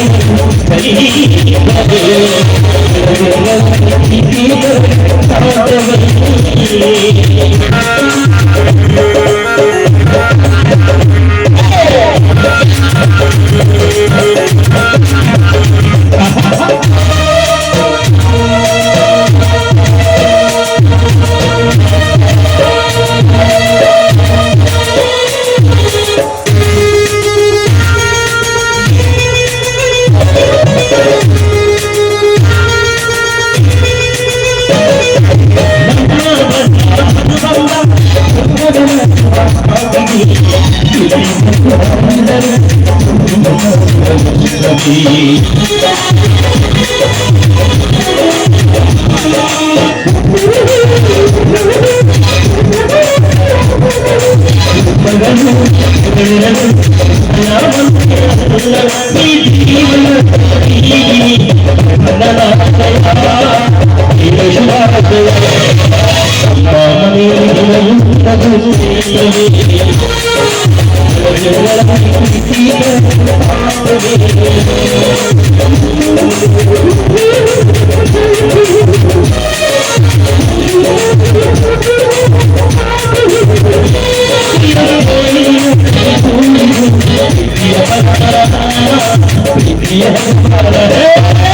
Thank you. Saraswati Thank you. Yeah.